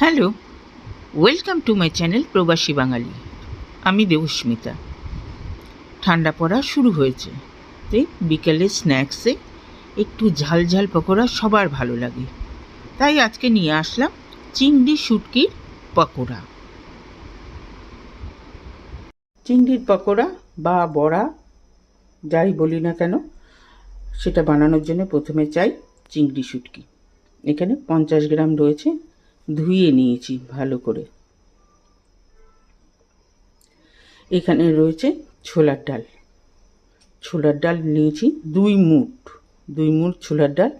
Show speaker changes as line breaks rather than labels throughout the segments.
Hello, welcome to my channel Probashi Bangali. আমি দেবস্মিতা। ঠান্ডা পড়া শুরু হয়েছে। তাই বিকেলে স্ন্যাক্সে একটু ঝাল ঝাল পকোড়া সবার ভালো লাগে। তাই আজকে নিয়ে আসলাম চিংড়ি শুটকির পকোড়া। চিংড়ির পকোড়া বা বড়া, যাই বলি না কেন, সেটা বানানোর জন্য প্রথমে চাই চিংড়ি শুটকি। এখানে পঞ্চাশ গ্রাম রয়েছে ধুয়ে নিয়েছি ভালো করে। এখানে রয়েছে ছোলার ডাল। ছোলার ডাল নিয়েছি দুই মুঠ। দুই মুঠ ছোলার ডাল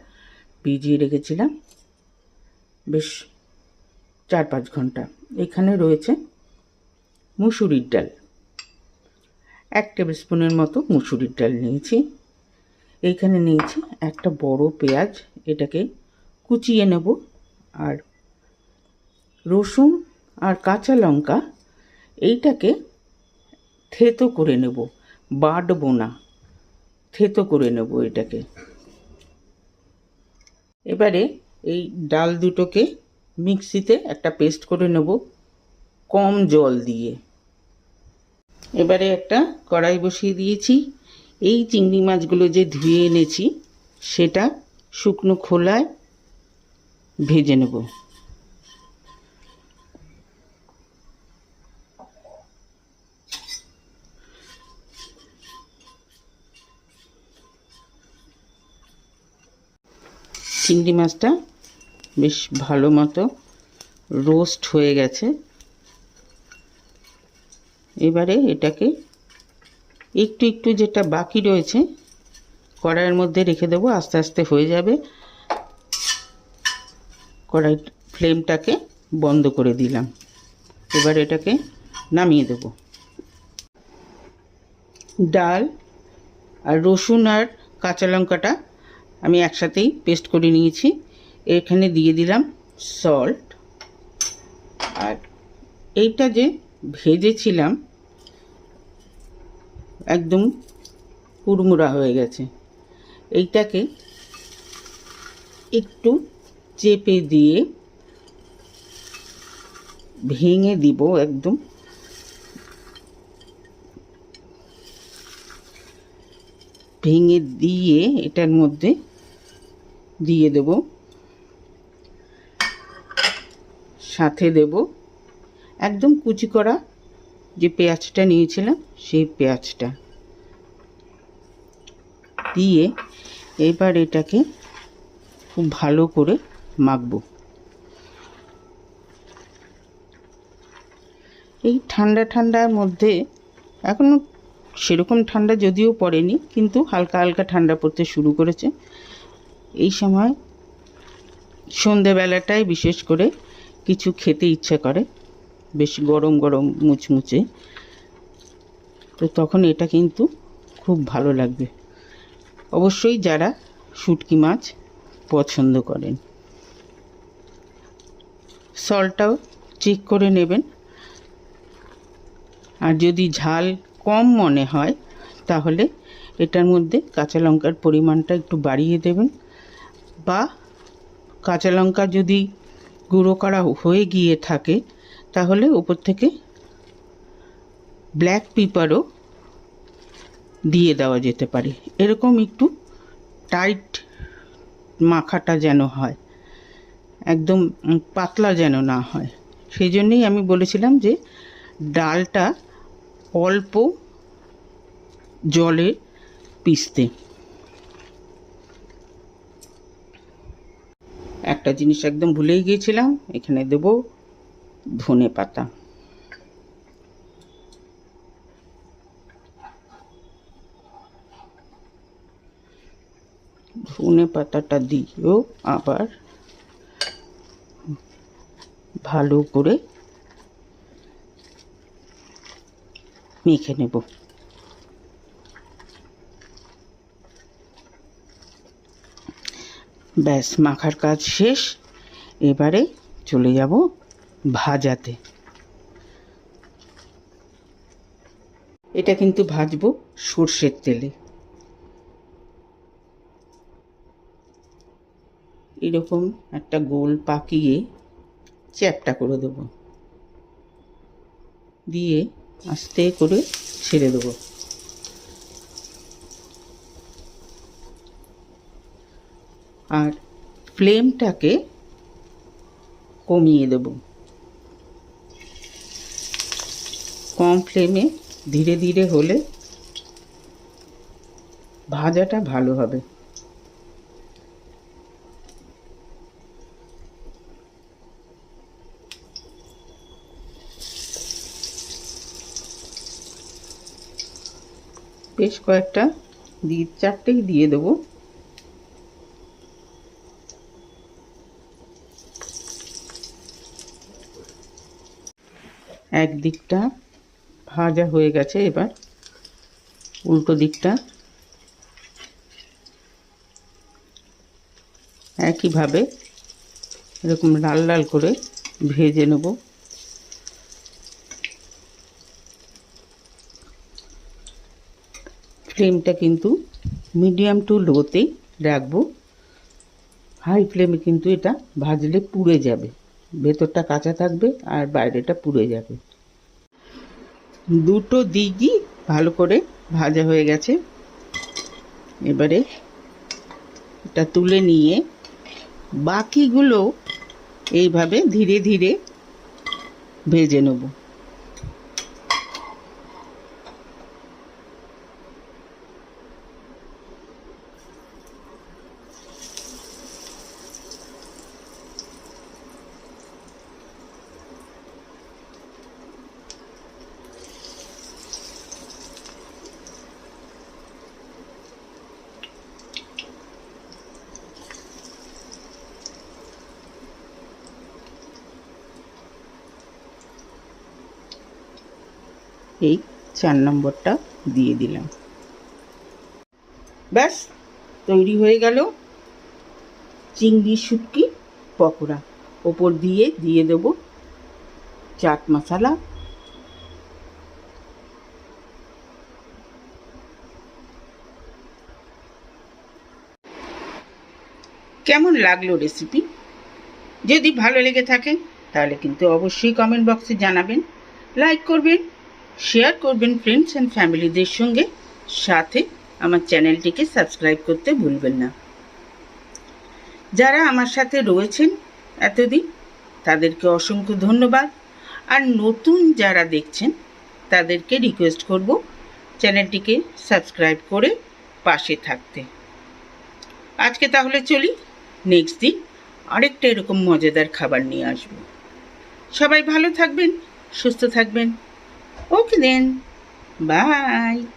ভিজিয়ে রেখেছিলাম। বেশ চার পাঁচ ঘণ্টা। এখানে রয়েছে মুসুরির ডাল। এক টেবিল স্পুনের মতো মুসুরির ডাল নিয়েছি। এইখানে নিয়েছি একটা বড় পেঁয়াজ। এটাকে কুচিয়ে নেব আর রসুন আর কাঁচা লঙ্কা, এইটাকে থেতো করে নেব, বাটবো না, থেতো করে নেব এটাকে। এবারে এই ডাল দুটোকে মিক্সিতে একটা পেস্ট করে নেব, কম জল দিয়ে। এবারে একটা কড়াই বসিয়ে দিয়েছি। এই চিংড়ি মাছগুলো যে ধুয়ে এনেছি, সেটা শুকনো খোলায় ভেজে নেব। চিংড়ি মাছটা বেশ ভালো মতো রোস্ট হয়ে গেছে। এবারে এটাকে একটু একটু যেটা বাকি রয়েছে কড়াইয়ের মধ্যে রেখে দেবো, আস্তে আস্তে হয়ে যাবে। কড়াই ফ্লেমটাকে বন্ধ করে দিলাম। এবার এটাকে নামিয়ে দেব। ডাল আর রসুন আর কাঁচা লঙ্কাটা আমি একসাথেই পেস্ট করে নিয়েছি। এখানে দিয়ে দিলাম সল্ট আর এইটা যে ভেজেছিলাম, একদম কুড়মুড়া হয়ে গেছে। এইটাকে একটু চেপে দিয়ে ভেঙে দিব একদম। ভেঙে দিয়ে এটার মধ্যে দিয়ে দেব। সাথে দেব একদম কুচি করা যে পেঁয়াজটা নিয়েছিলাম, সেই পেঁয়াজটা। দিয়ে এবার এটাকে খুব ভালো করে মাখবো। এই ঠান্ডা ঠান্ডার মধ্যে এখনও সেরকম ঠান্ডা যদিও পড়েনি, কিন্তু হালকা হালকা ঠান্ডা পড়তে শুরু করেছে। এই সময় সন্ধেবেলাটায় বিশেষ করে কিছু খেতে ইচ্ছে করে, বেশ গরম গরম মুচমুচে। তো তখন এটা কিন্তু খুব ভালো লাগবে। অবশ্যই যারা শুটকি মাছ পছন্দ করেন, সলটাও চেক করে নেবেন। আর যদি ঝাল কম মনে হয়, তাহলে এটার মধ্যে কাঁচা লঙ্কার পরিমাণটা একটু বাড়িয়ে দেবেন। বা কাঁচা লঙ্কা যদি গুঁড়ো করা হয়ে গিয়ে থাকে, তাহলে উপর থেকে ব্ল্যাক পেপারও দিয়ে দেওয়া যেতে পারে। এরকম একটু টাইট মাখাটা যেন হয়, একদম পাতলা যেন না হয়। সেই জন্যেই আমি বলেছিলাম যে ডালটা অল্প জলে পিসতে একটা জিনিস একদম ভুলেই গিয়েছিলাম, এখানে দেব ধনে পাতা। ধনে পাতাটা দিয়েও আবার ভালো করে মেখে নেব। ব্যাস, মাখার কাজ শেষ। এবারে চলে যাব ভাজাতে। এটা কিন্তু ভাজবো সর্ষের তেলে। এরকম একটা গোল পাকিয়ে চ্যাপটা করে দেবো। দিয়ে আস্তে করে ছেড়ে দেবো। আর ফ্লেমটাকে কমিয়ে দেব। কম ফ্লেমে ধীরে ধীরে হলে ভাজাটা ভালো হবে। বেশ কয়েকটা, দিয়ে চারটেই দিয়ে দেবো। এক দিকটা ভাজা হয়ে গেছে এবার উল্টো দিকটা। একইভাবে এরকম লাল লাল করে ভেজে নেব। ফ্লেমটা কিন্তু মিডিয়াম টু লোতেই রাখব। হাই ফ্লেমে কিন্তু এটা ভাজলে পুড়ে যাবে। ভেতরটা কাঁচা থাকবে আর বাইরেটা পুড়ে যাবে। দুটো দিকই ভালো করে ভাজা হয়ে গেছে। এবারে এটা তুলে নিয়ে বাকিগুলো এইভাবে ধীরে ধীরে ভেজে নেব। এই চার নম্বরটা দিয়ে দিলাম। ব্যাস, তৈরি হয়ে গেল চিংড়ি শুটকি, পকোড়া। ওপর দিয়ে দিয়ে দেব চাট মশলা। কেমন লাগল রেসিপি যদি ভালো লেগে থাকে, তাহলে কিন্তু অবশ্যই কমেন্ট বক্সে জানাবেন। লাইক করবেন শেয়ার করবেন ফ্রেন্ডস অ্যান্ড ফ্যামিলিদের সঙ্গে। সাথে আমার চ্যানেলটিকে সাবস্ক্রাইব করতে ভুলবেন না। যারা আমার সাথে রয়েছেন এতদিন, তাদেরকে অসংখ্য ধন্যবাদ। আর নতুন যারা দেখছেন, তাদেরকে রিকোয়েস্ট করব চ্যানেলটিকে সাবস্ক্রাইব করে পাশে থাকতে। আজকে তাহলে চলি নেক্সট দিন আরেকটা এরকম মজাদার খাবার নিয়ে আসব। সবাই ভালো থাকবেন, সুস্থ থাকবেন। Okay then. Bye.